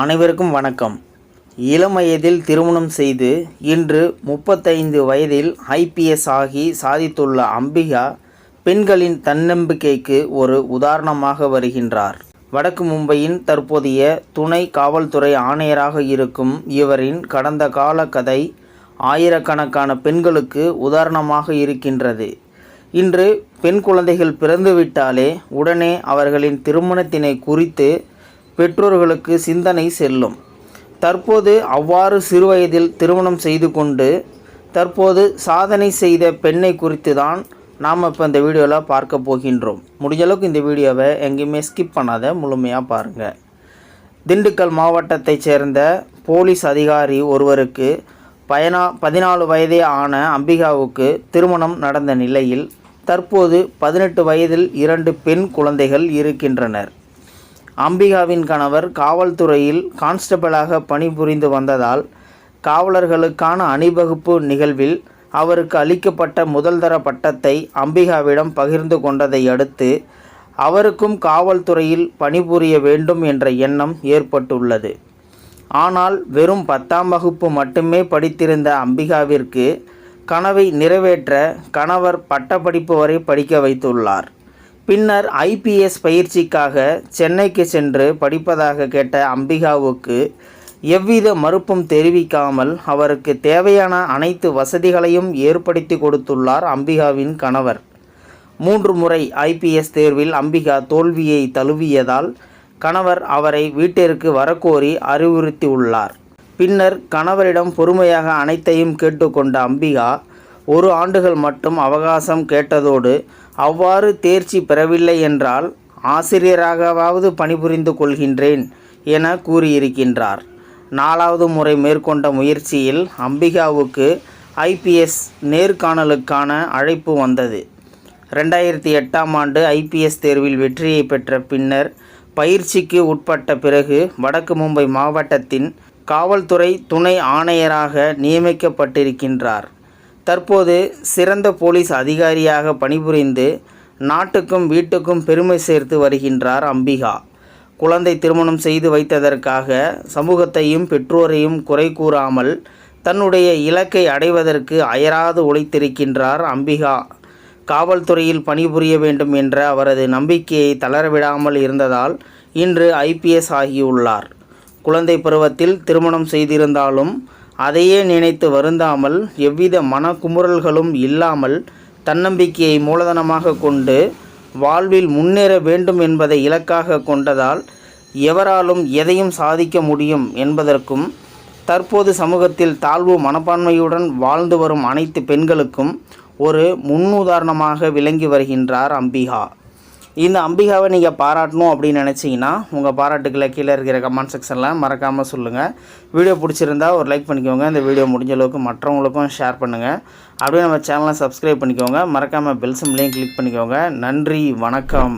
அனைவருக்கும் வணக்கம். இளம் வயதில் திருமணம் செய்து இன்று முப்பத்தைந்து வயதில் ஐபிஎஸ் ஆகி சாதித்துள்ள அம்பிகா பெண்களின் தன்னம்பிக்கைக்கு ஒரு உதாரணமாக வருகின்றார். வடக்கு மும்பையின் தற்போதைய துணை காவல்துறை ஆணையராக இருக்கும் இவரின் கடந்த கால கதை ஆயிரக்கணக்கான பெண்களுக்கு உதாரணமாக இருக்கின்றது. இன்று பெண் குழந்தைகள் பிறந்துவிட்டாலே உடனே அவர்களின் திருமணத்தினை குறித்து பெற்றோர்களுக்கு சிந்தனை செல்லும். தற்போது அவ்வாறு சிறுவயதில் திருமணம் செய்து கொண்டு தற்போது சாதனை செய்த பெண்ணை குறித்து தான் நாம் இப்போ இந்த வீடியோவில் பார்க்க போகின்றோம். முடிஞ்சளவுக்கு இந்த வீடியோவை எங்கேயுமே ஸ்கிப் பண்ணாத முழுமையாக பாருங்கள் திண்டுக்கல் மாவட்டத்தைச் சேர்ந்த போலீஸ் அதிகாரி ஒருவருக்கு பயனா பதினாலு வயதே ஆன அம்பிகாவுக்கு திருமணம் நடந்த நிலையில் தற்போது பதினெட்டு வயதில் இரண்டு பெண் குழந்தைகள் இருக்கின்றனர். அம்பிகாவின் கணவர் காவல்துறையில் கான்ஸ்டபிளாக பணிபுரிந்து வந்ததால் காவலர்களுக்கான அணிவகுப்பு நிகழ்வில் அவருக்கு அளிக்கப்பட்ட முதல்தர பட்டத்தை அம்பிகாவிடம் பகிர்ந்து கொண்டதை அடுத்து அவருக்கும் காவல்துறையில் பணிபுரிய வேண்டும் என்ற எண்ணம் ஏற்பட்டுள்ளது. ஆனால் வெறும் பத்தாம் வகுப்பு மட்டுமே படித்திருந்த அம்பிகாவிற்கு கனவை நிறைவேற்ற கணவர் பட்டப்படிப்பு வரை படிக்க வைத்துள்ளார். பின்னர் ஐபிஎஸ் பயிற்சிக்காக சென்னைக்கு சென்று படிப்பதாக கேட்ட அம்பிகாவுக்கு எவ்வித மறுப்பும் தெரிவிக்காமல் அவருக்கு தேவையான அனைத்து வசதிகளையும் ஏற்படுத்தி கொடுத்துள்ளார் அம்பிகாவின் கணவர். மூன்று முறை ஐபிஎஸ் தேர்வில் அம்பிகா தோல்வியை தழுவியதால் கணவர் அவரை வீட்டிற்கு வரக்கோரி அறிவுறுத்தியுள்ளார். பின்னர் கணவரிடம் பொறுமையாக அனைத்தையும் கேட்டுக்கொண்ட அம்பிகா ஒரு ஆண்டுகள் மட்டும் அவகாசம் கேட்டதோடு அவ்வாறு தேர்ச்சி பெறவில்லை என்றால் ஆசிரியராகவாவது பணிபுரிந்து கொள்கின்றேன் என கூறியிருக்கின்றார். நாலாவது முறை மேற்கொண்ட முயற்சியில் அம்பிகாவுக்கு ஐபிஎஸ் நேர்காணலுக்கான அழைப்பு வந்தது. ரெண்டாயிரத்தி எட்டாம் ஆண்டு ஐபிஎஸ் தேர்வில் வெற்றியை பெற்ற பின்னர் பயிற்சிக்கு உட்பட்ட பிறகு வடக்கு மும்பை மாவட்டத்தின் காவல்துறை துணை ஆணையராக நியமிக்கப்பட்டிருக்கின்றார். தற்போது சிறந்த போலீஸ் அதிகாரியாக பணிபுரிந்து நாட்டுக்கும் வீட்டுக்கும் பெருமை சேர்த்து வருகின்றார் அம்பிகா. குழந்தை திருமணம் செய்து வைத்ததற்காக சமூகத்தையும் பெற்றோரையும் குறை கூறாமல் தன்னுடைய இலக்கை அடைவதற்கு அயராது உழைத்திருக்கின்றார் அம்பிகா. காவல்துறையில் பணிபுரிய வேண்டும் என்ற அவரது நம்பிக்கையை தளரவிடாமல் இருந்ததால் இன்று ஐபிஎஸ் ஆகியுள்ளார். குழந்தை பருவத்தில் திருமணம் செய்திருந்தாலும் அதையே நினைத்து வருந்தாமல் எவ்வித மனக்குமுறல்களும் இல்லாமல் தன்னம்பிக்கையை மூலதனமாக கொண்டு வாழ்வில் முன்னேற வேண்டும் என்பதை இலக்காக கொண்டதால் எவராலும் எதையும் சாதிக்க முடியும் என்பதற்கும் தற்போது சமூகத்தில் தாழ்வு மனப்பான்மையுடன் வாழ்ந்து வரும் அனைத்து பெண்களுக்கும் ஒரு முன்னுதாரணமாக விளங்கி வருகின்றார் அம்பிகா. இந்த அம்பிகாவை நீங்கள் பாராட்டணும் அப்படின்னு நினச்சிங்கன்னா உங்கள் பாராட்டுக்களை கீழே இருக்கிற கமெண்ட் செக்ஷனில் மறக்காமல் சொல்லுங்கள் வீடியோ பிடிச்சிருந்தா ஒரு லைக் பண்ணிக்கோங்க. இந்த வீடியோ முடிஞ்ச அளவுக்கு மற்றவங்களுக்கும் ஷேர் பண்ணுங்கள் அப்படியே நம்ம சேனலை சப்ஸ்கிரைப் பண்ணிக்கோங்க. மறக்காமல் பெல் சிம்லையும் கிளிக் பண்ணிக்கோங்க. நன்றி வணக்கம்.